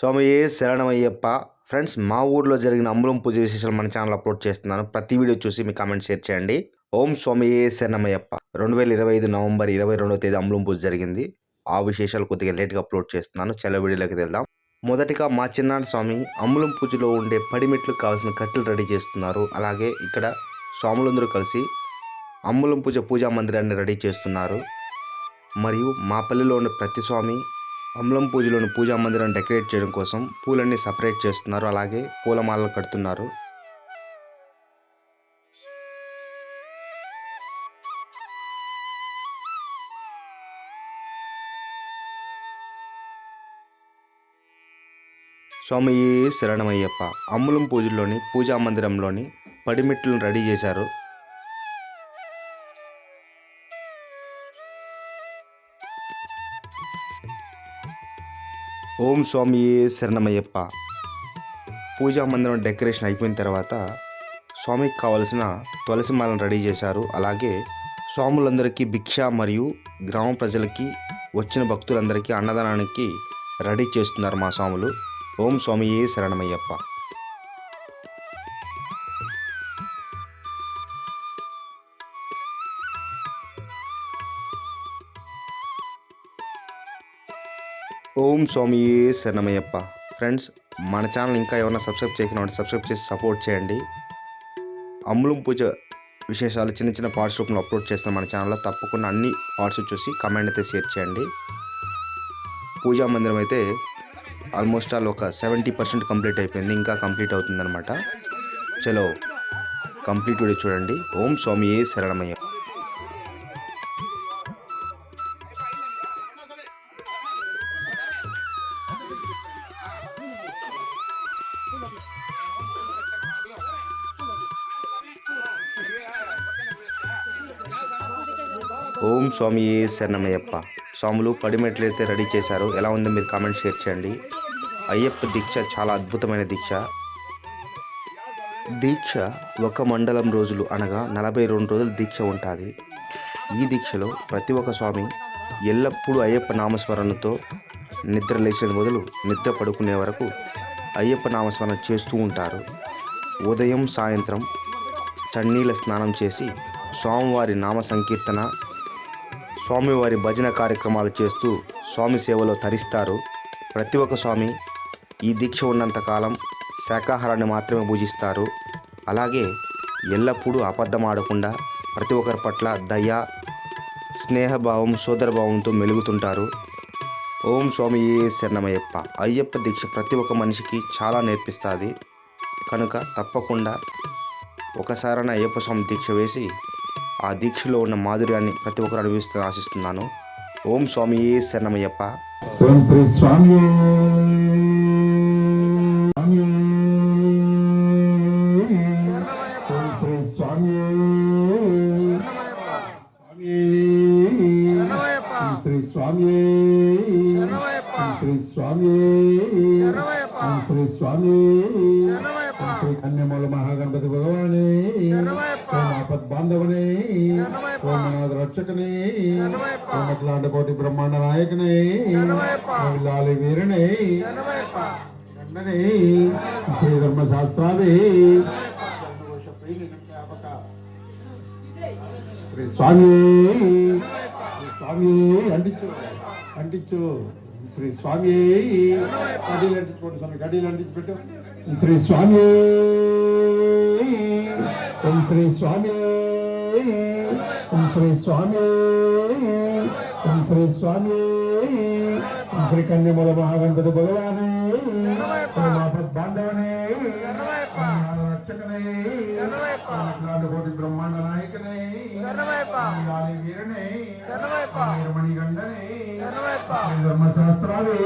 స్వామియే శరణమయ్యప్ప? ఫ్రెండ్స్ మా ఊర్లో జరిగిన అమృం పూజ విశేషాలు మన ఛానల్ అప్లోడ్ చేస్తున్నాను. ప్రతి వీడియో చూసి మీ కామెంట్ షేర్ చేయండి. ఓం స్వామియే శరణమయ్యప్ప? రెండు వేల ఇరవై ఐదు నవంబర్ ఇరవై రెండవ తేదీ అమృం పూజ జరిగింది. ఆ విశేషాలు కొద్దిగా లేట్గా అప్లోడ్ చేస్తున్నాను. చాలా వీడియోలోకి వెళ్దాం. మొదటిగా మా చిన్నాన్న స్వామి అమ్ములం పూజలో ఉండే పడిమెట్లు కావాల్సిన కట్టెలు రెడీ చేస్తున్నారు. అలాగే ఇక్కడ స్వాములందరూ కలిసి అమ్ములం పూజ పూజా మందిరాన్ని రెడీ చేస్తున్నారు. మరియు మా పల్లెలో ఉన్న ప్రతి స్వామి అమలం పూజలోని పూజా మందిరాన్ని డెకరేట్ చేయడం కోసం పూలన్నీ సపరేట్ చేస్తున్నారు. అలాగే పూలమాలలు కడుతున్నారు. స్వామి శరణమయ్యప్ప అమ్ములం పూజలోని పూజా మందిరంలోని పడిమెట్లను రెడీ చేశారు. ఓం స్వామి శరణమయ్యప్ప. పూజా మందిరం డెకరేషన్ అయిపోయిన తర్వాత స్వామికి కావలసిన తులసి మాలను రెడీ చేశారు. అలాగే స్వాములందరికీ భిక్ష మరియు గ్రామ ప్రజలకి వచ్చిన భక్తులందరికీ అన్నదానానికి రెడీ చేస్తున్నారు మా స్వాములు. ఓం స్వామి శరణమయ్యప్ప. ఓం స్వామి శరణమయ్యప్ప. ఫ్రెండ్స్ మన ఛానల్ ఇంకా ఏమైనా సబ్స్క్రైబ్ చేయకుండా సబ్స్క్రైబ్ చేసి సపోర్ట్ చేయండి. అమ్ములం పూజ విశేషాలు చిన్న చిన్న పార్ట్స్ రూపంలో అప్లోడ్ చేస్తాను మన ఛానల్లో తప్పకుండా అన్ని పార్ట్స్ చూసి కమెంట్ అయితే షేర్ చేయండి. పూజా మందిరం అయితే ఆల్మోస్ట్ ఆల్ ఒక సెవెంటీ పర్సెంట్ కంప్లీట్ అయిపోయింది ఇంకా కంప్లీట్ అవుతుందన్నమాట. చలో కంప్లీట్ కూడా చూడండి. ఓం స్వామి శరణమయ్య. ఓం స్వామి శరణమయ్యప్ప. స్వాములు పడిమెట్లు అయితే రెడీ చేశారు. ఎలా ఉందో మీరు కామెంట్ షేర్ చేయండి. అయ్యప్ప దీక్ష చాలా అద్భుతమైన దీక్ష. దీక్ష ఒక మండలం రోజులు అనగా నలభై రెండు రోజులు దీక్ష ఉంటుంది. ఈ దీక్షలో ప్రతి ఒక్క స్వామి ఎల్లప్పుడూ అయ్యప్ప నామస్మరణతో నిద్ర లేచిన మొదలు నిద్ర పడుకునే వరకు అయ్యప్ప నామస్మరణ చేస్తూ ఉంటారు. ఉదయం సాయంత్రం చన్నీళ్ళ స్నానం చేసి స్వామివారి నామ సంకీర్తన స్వామివారి భజన కార్యక్రమాలు చేస్తూ స్వామి సేవలో తరిస్తారు. ప్రతి ఒక్క స్వామి ఈ దీక్ష ఉన్నంతకాలం శాకాహారాన్ని మాత్రమే పూజిస్తారు. అలాగే ఎల్లప్పుడూ అబద్ధం ఆడకుండా ప్రతి ఒక్కరి పట్ల దయ స్నేహభావం సోదరభావంతో మెలుగుతుంటారు. ఓం స్వామి శరణమయ్యప్ప అయ్యప్ప దీక్ష ప్రతి ఒక్క మనిషికి చాలా నేర్పిస్తుంది. కనుక తప్పకుండా ఒకసారైన అయ్యప్ప స్వామి దీక్ష వేసి ఆ దీక్షలో ఉన్న మాధుర్యాన్ని ప్రతి ఒక్కరు అనుభవిస్తూ ఆశిస్తున్నాను. ఓం స్వామి శరణమయ్యప్ప ఓం శ్రీ స్వామి స్వామి శ్రీ స్వామి శ్రీ స్వామి. శ్రీ కన్యమూల మహాగణపతి భగవానే. ఆపద్ బాంధవనే ఓం అనాథ రక్షకనే. అట్లాంటి బ్రహ్మాండ నాయకనే. లాలి వీరనే. శ్రీ ధర్మ శాస్త్రాలే శ్రీ స్వామి స్వామి అంటించు. అంటించు. శ్రీ స్వామి గడీలు అంటించుకోండి స్వామి గడీలు అంటించిపెట్టు. శ్రీ స్వామి ఓం శ్రీ స్వామి ఓం శ్రీ స్వామి ఓం శ్రీ స్వామి ఓం శ్రీ కన్యమూల మహాగణపతి భగవానే. ఓం బాంధవనే రక్షకనే కోటి బ్రహ్మాండ నాయకనే. ధర్మశాస్త్రాలే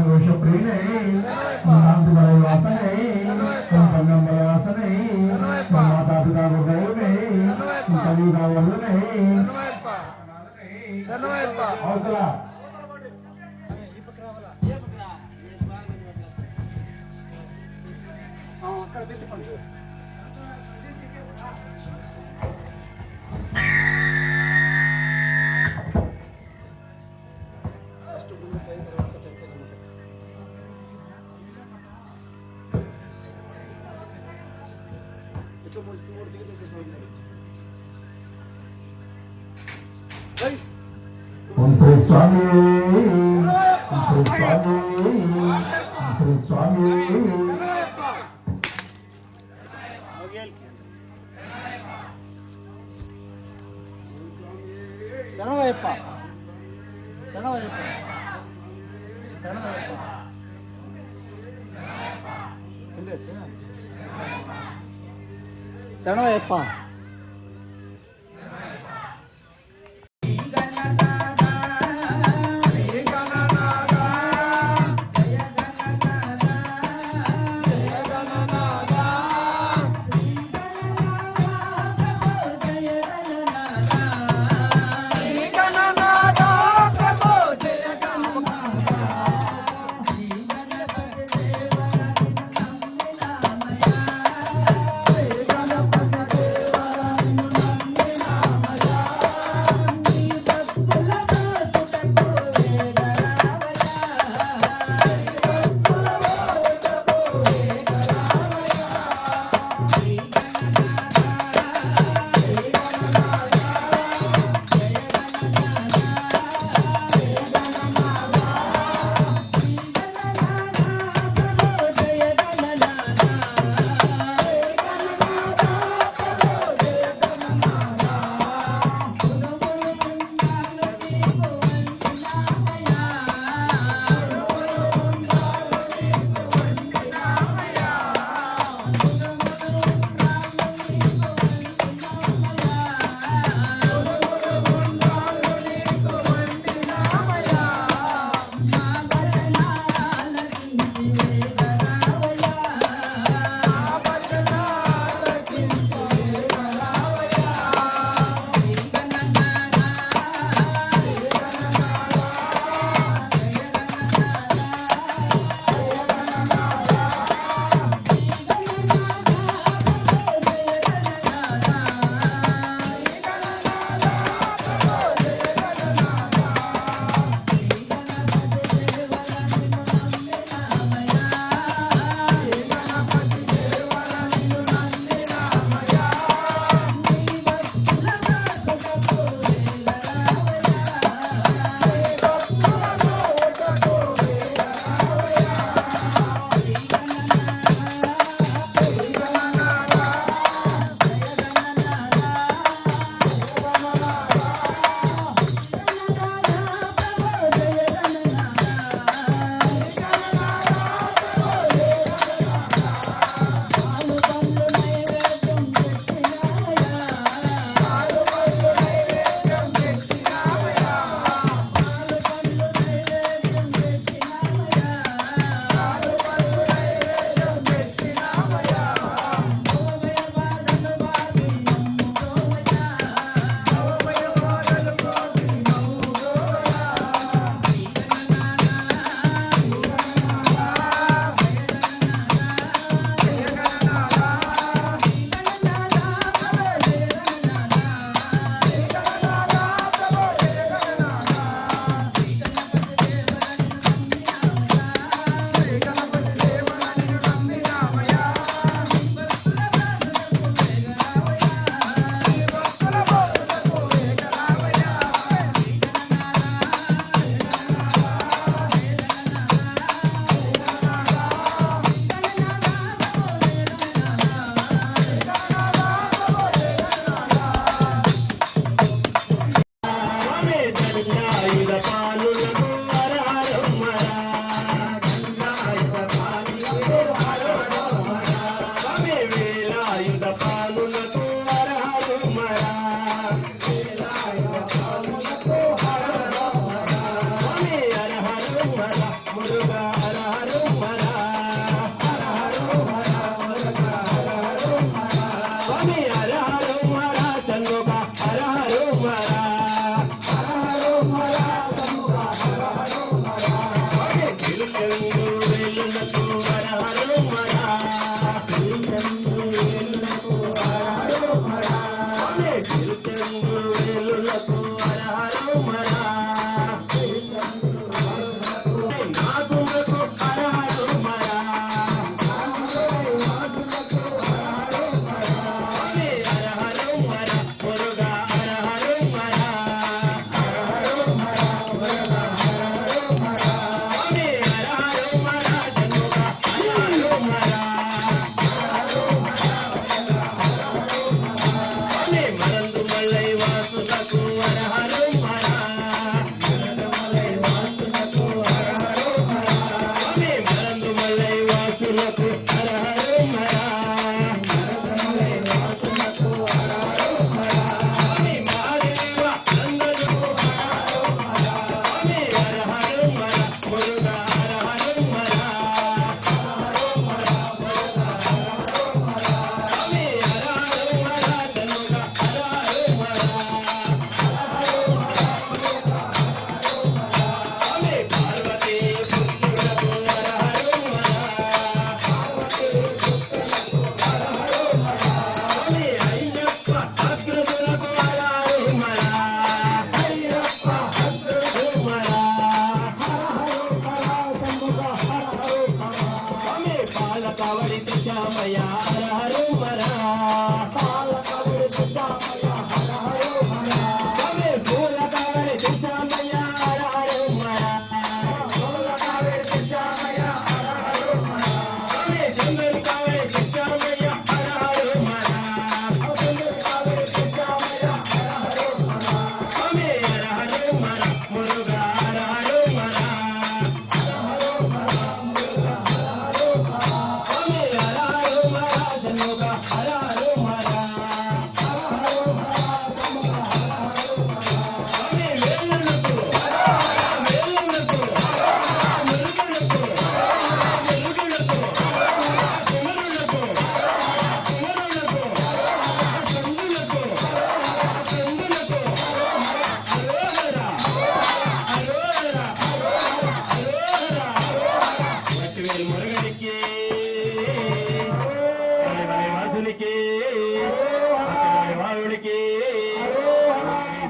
దోష ప్రియనే శాంతిమయ వాసనే సంగమయ వాసనే మాతా పితా గౌరవనే కలియుగ వల్లనే అవతల. అక్కడ ఓం శ్రీ స్వామి ఓం శ్రీ స్వామి ఓం శ్రీ స్వామి శరణవయ్యప్ప శరణవయ్యప్ప శరణవయ్యప్ప శరణవయ్యప్ప శ్రీ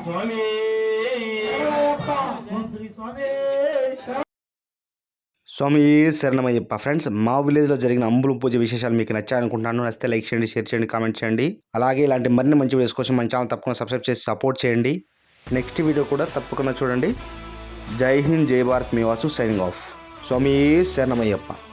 స్వామి. స్వామి. స్వామి శరణమయ్యప్ప. ఫ్రెండ్స్ మా విలేజ్లో జరిగిన అంబులు పూజ విశేషాలు మీకు నచ్చాయనుకుంటున్నాను. నచ్చితే లైక్ చేయండి షేర్ చేయండి కామెంట్ చేయండి. అలాగే ఇలాంటి మరిన్ని మంచి వీడియోస్ కోసం మన ఛానల్ తప్పకుండా సబ్స్క్రైబ్ చేసి సపోర్ట్ చేయండి. నెక్స్ట్ వీడియో కూడా తప్పకుండా చూడండి. జై హింద్ జై భారత్. మీ వాసు సైనింగ్ ఆఫ్. స్వామి శరణమయ్యప్ప.